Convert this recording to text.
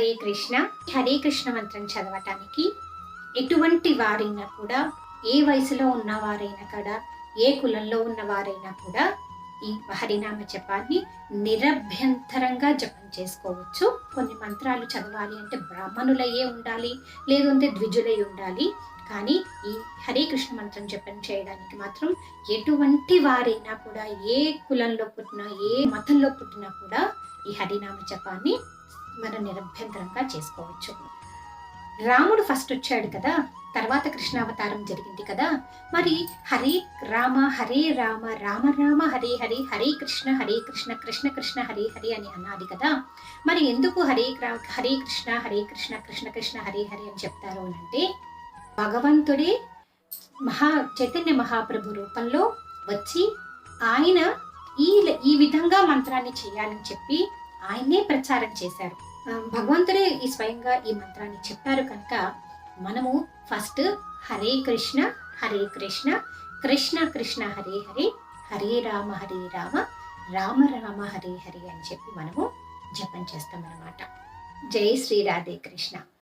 హరే కృష్ణ హరే కృష్ణ మంత్రం చదవటానికి ఎటువంటి వారైనా కూడా ఏ వయసులో ఉన్నవారైనా కూడా ఏ కులంలో ఉన్నవారైనా కూడా ఈ హరినామ జపాన్ని నిరభ్యంతరంగా జపం చేసుకోవచ్చు. కొన్ని మంత్రాలు చదవాలి అంటే బ్రాహ్మణులయ్యే ఉండాలి లేదంటే ద్విజులై ఉండాలి. కానీ ఈ హరే కృష్ణ మంత్రం జపం చేయడానికి మాత్రం ఎటువంటి వారైనా కూడా ఏ కులంలో పుట్టినా ఏ మతంలో పుట్టినా కూడా ఈ హరినామ జపాన్ని మనం నిరభ్యంతరంగా చేసుకోవచ్చు. రాముడు ఫస్ట్ వచ్చాడు కదా తర్వాత కృష్ణావతారం జరిగింది కదా. మరి హరే రామ హరే రామ రామ రామ హరే హరి హరే కృష్ణ హరే కృష్ణ కృష్ణ కృష్ణ హరే హరి అని అన్నది కదా. మరి ఎందుకు హరే క్రా- హరే కృష్ణ హరే కృష్ణ కృష్ణ కృష్ణ హరే హరి అని చెప్తారు అని అంటే భగవంతుడే మహా చైతన్య మహాప్రభు రూపంలో వచ్చి ఆయన ఈ ఈ విధంగా మంత్రాన్ని చేయాలని చెప్పి ఆయనే ప్రచారం చేశారు. భగవంతుడే ఈ స్వయంగా ఈ మంత్రాన్ని చెప్పారు కనుక మనము ఫస్ట్ హరే కృష్ణ హరే కృష్ణ కృష్ణ కృష్ణ హరే హరే హరే రామ హరే రామ రామ రామ హరే హరే అని చెప్పి మనము జపం చేస్తామన్నమాట. జై శ్రీ రాధే కృష్ణ.